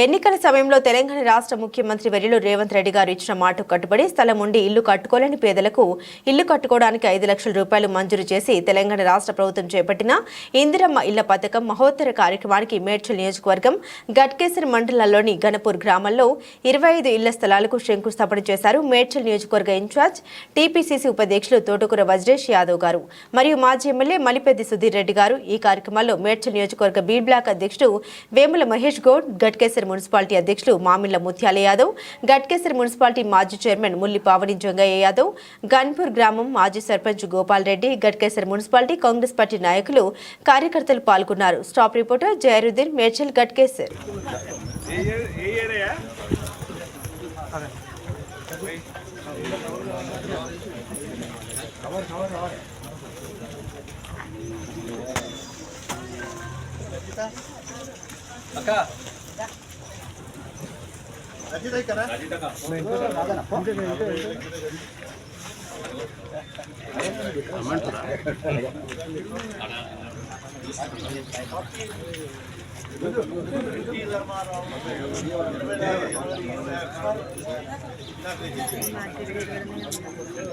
ఎన్నికల సమయంలో తెలంగాణ రాష్ట్ర ముఖ్యమంత్రి వెర్రిలు రేవంత్ రెడ్డి గారు ఇచ్చిన మాట కట్టుబడి స్థలం ఉండి ఇల్లు కట్టుకోలేని పేదలకు ఇల్లు కట్టుకోవడానికి ఐదు లక్షల రూపాయలు మంజూరు చేసి తెలంగాణ రాష్ట్ర ప్రభుత్వం చేపట్టిన ఇందిరమ్మ ఇళ్ళ పథకం మహోత్తర కార్యక్రమానికి మేడ్చల్ నియోజకవర్గం గట్కేసర్ మండలంలోని గణపూర్ గ్రామంలో ఇరవై ఐదు ఇళ్ళ స్థలాలకు శంకుస్థాపన చేశారు మేడ్చల్ నియోజకవర్గ ఇన్ఛార్జ్ టీపీసీసీ ఉపాధ్యక్షులు తోటకూర వజ్రేష్ యాదవ్ గారు మరియు మాజీ ఎమ్మెల్యే మలిపెద్ది సుధీర్ రెడ్డి గారు. ఈ కార్యక్రమంలో మేడ్చల్ నియోజకవర్గ బి బ్లాక్ అధ్యక్షుడు వేముల మహేష్ గౌడ్ గట్కేసర్ మున్సిపాలిటీ అధ్యక్షులు మామిళ్ళ ముత్యాల యాదవ్ గట్కేసర్ మున్సిపాలిటీ మాజీ చైర్మన్ ముల్లి పావని జంగయ్య యాదవ్ గన్పూర్ గ్రామం మాజీ సర్పంచ్ గోపాల్ రెడ్డి గట్కేసర్ మున్సిపాలిటీ కాంగ్రెస్ పార్టీ నాయకులు కార్యకర్తలు పాల్గొన్నారు. Staff reporter Jayaruddin Medchal Ghatkesar.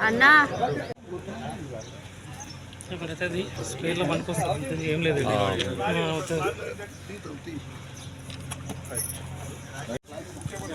అన్నా అయితే అది స్పేర్లో పనికొస్తుంది అంతే ఏం లేదు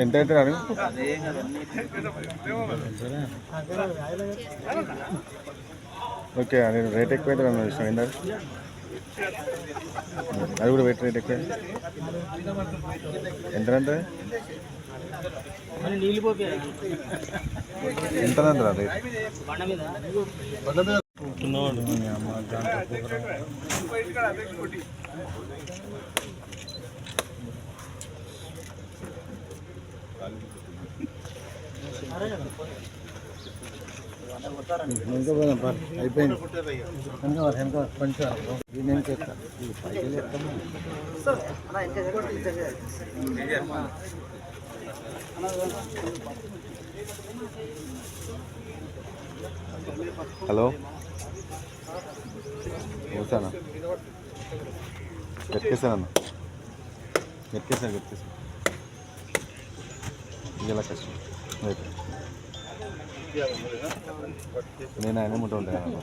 ఎంత అవుతుంది ఓకే అది రేట్ ఎక్కువ అయితే మేము ఇష్టం ఏంటది అది కూడా పెట్టి రేట్ ఎక్కువ. ఎంత ఎంత రేట్ ఉన్నవాడు. అయిపోయింది వెనక వెనక కొంచెం నేను చేస్తాను పైకి హలో ఓసానా గట్కేసానన్న గట్కేసాను గట్కేసాను ఇలా కష్టం రైట్ నేను ఆయన ఉంటాను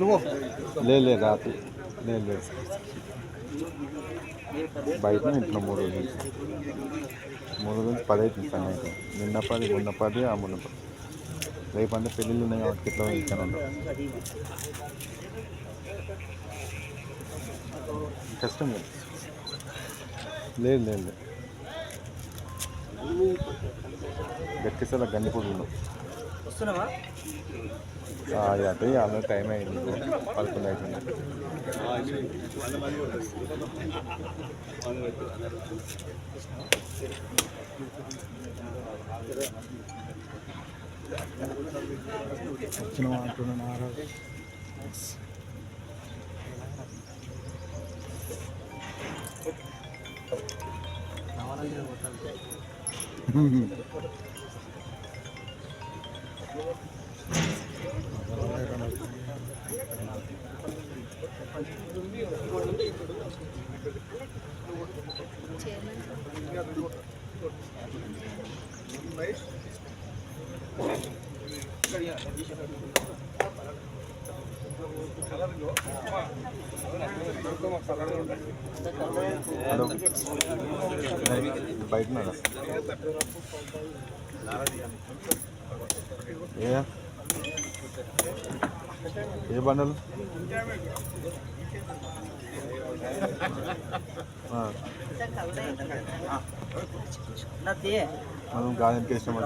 నువ్వు లేదు లేదు రాత్రి. లేదు లేదు బయట ఇంట్లో మూడు రోజులు మూడు రోజులు పది అవుతుంది సార్ నైట్ నిన్న పది మొన్న పది ఆ మొన్న పది రేపు అంటే పెళ్ళిళ్ళు ఉన్నాయి కాబట్టి ఇట్లా ఇస్తానండి కష్టం లేదు లేదు లేదు. గట్టిసల గండిపూడి ఉన్నాం అదే అన్న టైం అయింది పదకొండు అవుతుంది వచ్చిన అంటున్నాను Baik. Kalian bisa బయట ఏ ఏ బండలు ఆ, మనం గాలికి ఇష్టం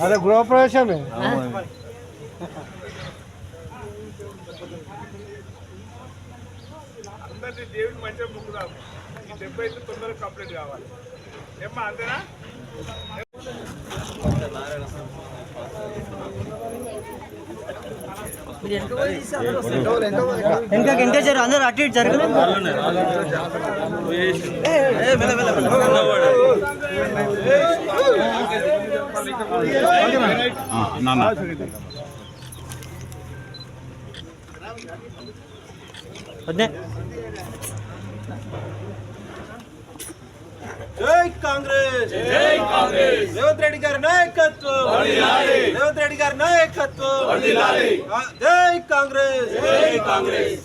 అదే గృహప్రవేశమే అందరినీ దేవుని మంచిగా ముక్కుదాం. ఈ డెబ్బై ఐదు తొందరగా కంప్లీట్ కావాలి. ఏమ్మా అంతేనా? ఇంకా ఇంకా జరు అందరూ అటు ఇటు జరగలేదు వద్దే జై కాంగ్రెస్. జై కాంగ్రెస్. రేవంత్ రెడ్డి గారి నాయకత్వం. రేవంత్ రెడ్డి గారి నాయకత్వం. జై కాంగ్రెస్. జై కాంగ్రెస్.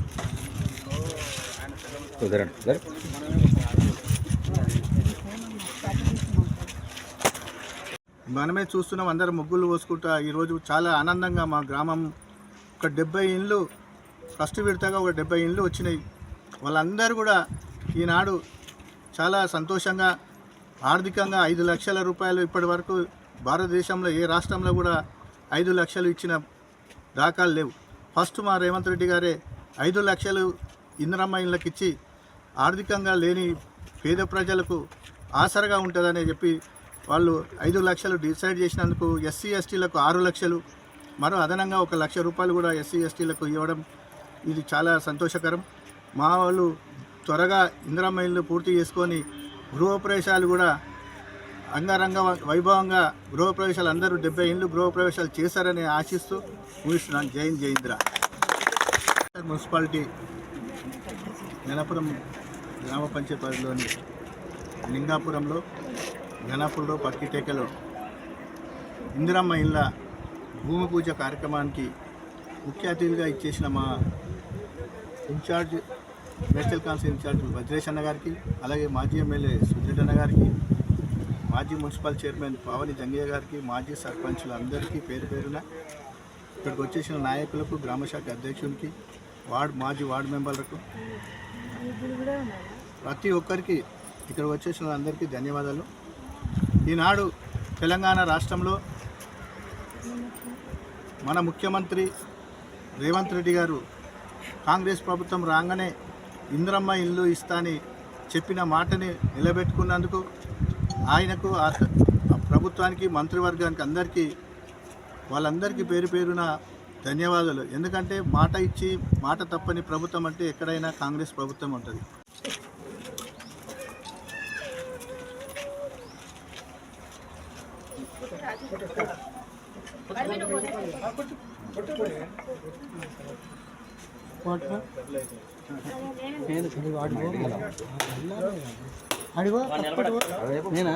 మనమే చూస్తున్నాం అందరు ముగ్గులు పోసుకుంటా ఈరోజు చాలా ఆనందంగా మా గ్రామం. ఒక డెబ్బై ఇండ్లు ఫస్ట్ విడతగా ఒక డెబ్బై ఇండ్లు వచ్చినాయి. వాళ్ళందరూ కూడా ఈనాడు చాలా సంతోషంగా ఆర్థికంగా ఐదు లక్షల రూపాయలు ఇప్పటి వరకు భారతదేశంలో ఏ రాష్ట్రంలో కూడా ఐదు లక్షలు ఇచ్చిన దాఖలు లేవు. ఫస్ట్ మా రేవంత్ రెడ్డి గారే ఐదు లక్షలు ఇందిరమ్మ ఇళ్ళకి ఇచ్చి ఆర్థికంగా లేని పేద ప్రజలకు ఆసరగా ఉంటుందని చెప్పి వాళ్ళు ఐదు లక్షలు డిసైడ్ చేసినందుకు ఎస్సీ ఎస్టీలకు ఆరు లక్షలు మరో అదనంగా ఒక లక్ష రూపాయలు కూడా ఎస్సీ ఎస్టీలకు ఇవ్వడం ఇది చాలా సంతోషకరం. మా వాళ్ళు త్వరగా ఇందిరమ్మ ఇల్లు పూర్తి చేసుకొని గృహప్రవేశాలు కూడా అంగరంగ వైభవంగా గృహప్రవేశాలు అందరూ డెబ్బై ఇండ్లు గృహప్రవేశాలు చేశారని ఆశిస్తూ ముగిస్తున్నాను జైన్ జైంద్ర మున్సిపాలిటీ గణపురం గ్రామ పంచాయతీలోని లింగాపురంలో ఘనాపూర్లో పక్కిటేకలో ఇందిరమ్మ ఇళ్ళ భూమి పూజ కార్యక్రమానికి ముఖ్య అతిథిగా ఇచ్చేసిన మా in charge Medchal council in charge Vajresh అన్న గారికి అలాగే మాజీ ఎమ్మెల్యే సుజిత్ అన్న గారికి మాజీ మున్సిపల్ చైర్మన్ పావని జంగయ్య గారికి మాజీ సర్పంచులందరికీ పేరు పేరున ఇక్కడికి వచ్చేసిన నాయకులకు గ్రామశాఖ అధ్యక్షునికి వార్డ్ మాజీ వార్డు మెంబర్లకు. ప్రతి ఒక్కరికి ఇక్కడ వచ్చేసిన అందరికీ ధన్యవాదాలు. ఈనాడు తెలంగాణ రాష్ట్రంలో మన ముఖ్యమంత్రి రేవంత్ రెడ్డి గారు కాంగ్రెస్ ప్రభుత్వం రాగానే ఇంద్రమ్మ ఇల్లు ఇస్తాని చెప్పిన మాటని నిలబెట్టుకున్నందుకు ఆయనకు ఆ ఆ ప్రభుత్వానికి మంత్రివర్గానికి అందరికీ వాళ్ళందరికీ పేరు పేరున ధన్యవాదాలు. ఎందుకంటే మాట ఇచ్చి మాట తప్పని ప్రభుత్వం అంటే ఎక్కడైనా కాంగ్రెస్ ప్రభుత్వం ఉంటుంది. నేనా?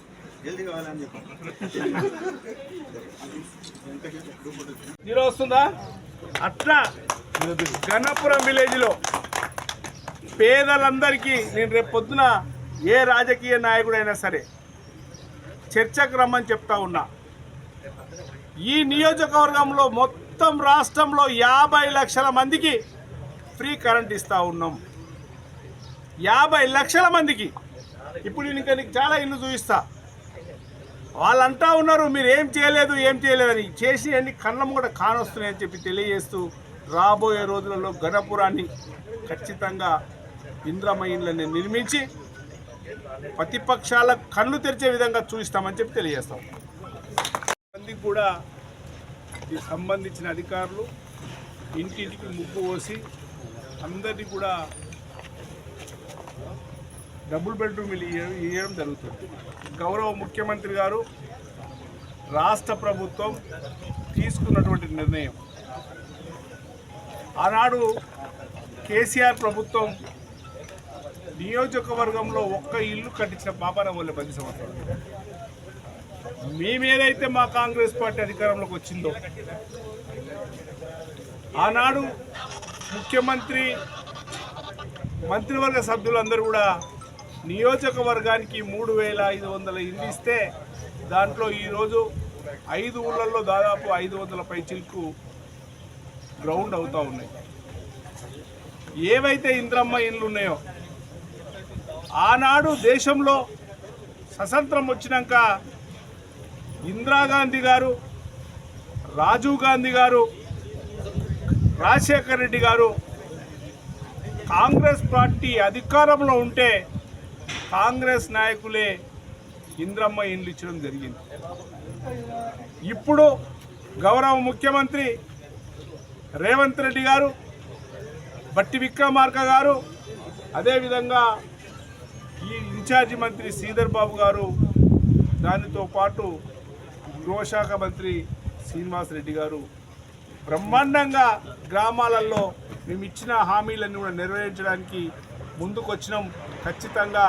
జీరో వస్తుందా? అట్లా. గణపురం విలేజ్లో పేదలందరికీ నేను రేపు పొద్దున ఏ రాజకీయ నాయకుడైనా సరే చర్చకు రమ్మని చెప్తా ఉన్నా. ఈ నియోజకవర్గంలో మొత్తం రాష్ట్రంలో యాభై లక్షల మందికి ఫ్రీ కరెంట్ ఇస్తా ఉన్నాం. యాభై లక్షల మందికి. ఇప్పుడు నేను ఇంకా నీకు చాలా ఇల్లు చూపిస్తా. వాళ్ళంటా ఉన్నారు మీరు ఏం చేయలేదు ఏం చేయలేదని చేసి అన్ని కళ్ళం కూడా కానొస్తున్నాయని చెప్పి తెలియజేస్తూ రాబోయే రోజులలో గణపురాన్ని ఖచ్చితంగా ఇంద్రమయిన్లని నిర్మించి ప్రతిపక్షాల కళ్ళు తెరిచే విధంగా చూపిస్తామని చెప్పి తెలియజేస్తాం. మందికి కూడా ఈ సంబంధించిన అధికారులు ఇంటింటికి ముగ్గు పోసి అందరినీ కూడా డబుల్ బెడ్రూమ్ ఇల్లు ఇవ్వడం జరుగుతుంది. గౌరవ ముఖ్యమంత్రి గారు రాష్ట్ర ప్రభుత్వం తీసుకున్నటువంటి నిర్ణయం. ఆనాడు కేసీఆర్ ప్రభుత్వం నియోజకవర్గంలో ఒక్క ఇల్లు కట్టించిన పాపన వల్ల పది సంవత్సరాలు. మేమేదైతే మా కాంగ్రెస్ పార్టీ అధికారంలోకి వచ్చిందో? ఆనాడు ముఖ్యమంత్రి మంత్రివర్గ సభ్యులందరూ కూడా నియోజకవర్గానికి మూడు వేల ఐదు వందల ఇల్లు ఇస్తే దాంట్లో ఈరోజు ఐదు ఊళ్ళల్లో దాదాపు ఐదు వందల పైచిల్కు గ్రౌండ్ అవుతూ ఉన్నాయి. ఏవైతే ఇంద్రమ్మ ఇండ్లు ఉన్నాయో ఆనాడు దేశంలో స్వతంత్రం వచ్చినాక ఇందిరాగాంధీ గారు రాజీవ్ గాంధీ గారు రాజశేఖర్ రెడ్డి గారు కాంగ్రెస్ పార్టీ అధికారంలో ఉంటే కాంగ్రెస్ నాయకులే ఇంద్రమ్మ ఇండ్లు ఇచ్చడం జరిగింది. ఇప్పుడు గౌరవ ముఖ్యమంత్రి రేవంత్ రెడ్డి గారు బట్టి విక్రమార్క గారు అదేవిధంగా ఈ ఇన్ఛార్జి మంత్రి శ్రీధర్ బాబు గారు దానితో పాటు గృహశాఖ మంత్రి శ్రీనివాస్ రెడ్డి గారు బ్రహ్మాండంగా గ్రామాలలో మేము ఇచ్చిన హామీలన్నీ కూడా నెరవేర్చడానికి ముందుకొచ్చినాం ఖచ్చితంగా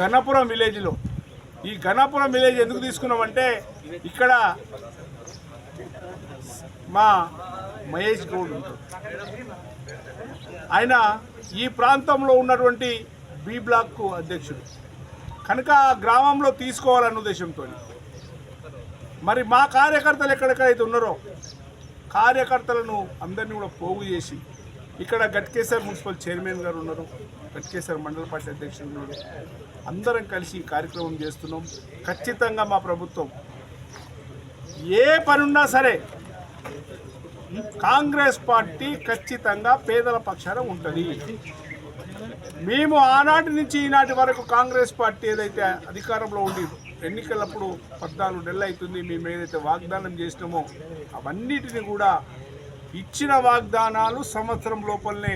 గణపురం విలేజ్లో. ఈ గణపురం విలేజ్ ఎందుకు తీసుకున్నామంటే ఇక్కడ మా మహేష్ గౌడ్ ఆయన ఈ ప్రాంతంలో ఉన్నటువంటి బి బ్లాక్కు అధ్యక్షుడు. కనుక ఆ గ్రామంలో తీసుకోవాలన్న ఉద్దేశంతో. మరి మా కార్యకర్తలు ఎక్కడెక్కడైతే ఉన్నారో కార్యకర్తలను అందరినీ కూడా పోగు చేసి ఇక్కడ గట్కేశ్వర్ మున్సిపల్ చైర్మన్ గారు ఉన్నారు గట్కేశ్వర్ మండల పార్టీ అధ్యక్షుడు ఉన్నారు. అందరం కలిసి ఈ కార్యక్రమం చేస్తున్నాం. ఖచ్చితంగా మా ప్రభుత్వం ఏ పనున్నా సరే కాంగ్రెస్ పార్టీ ఖచ్చితంగా పేదల పక్షాన ఉంటుంది. మేము ఆనాటి నుంచి ఈనాటి వరకు కాంగ్రెస్ పార్టీ ఏదైతే అధికారంలో ఉండి ఎన్నికలప్పుడు పద్నాలుగు నెలలు అవుతుంది మేము ఏదైతే వాగ్దానం చేసినామో అవన్నిటిని కూడా ఇచ్చిన వాగ్దానాలు సంవత్సరం లోపలనే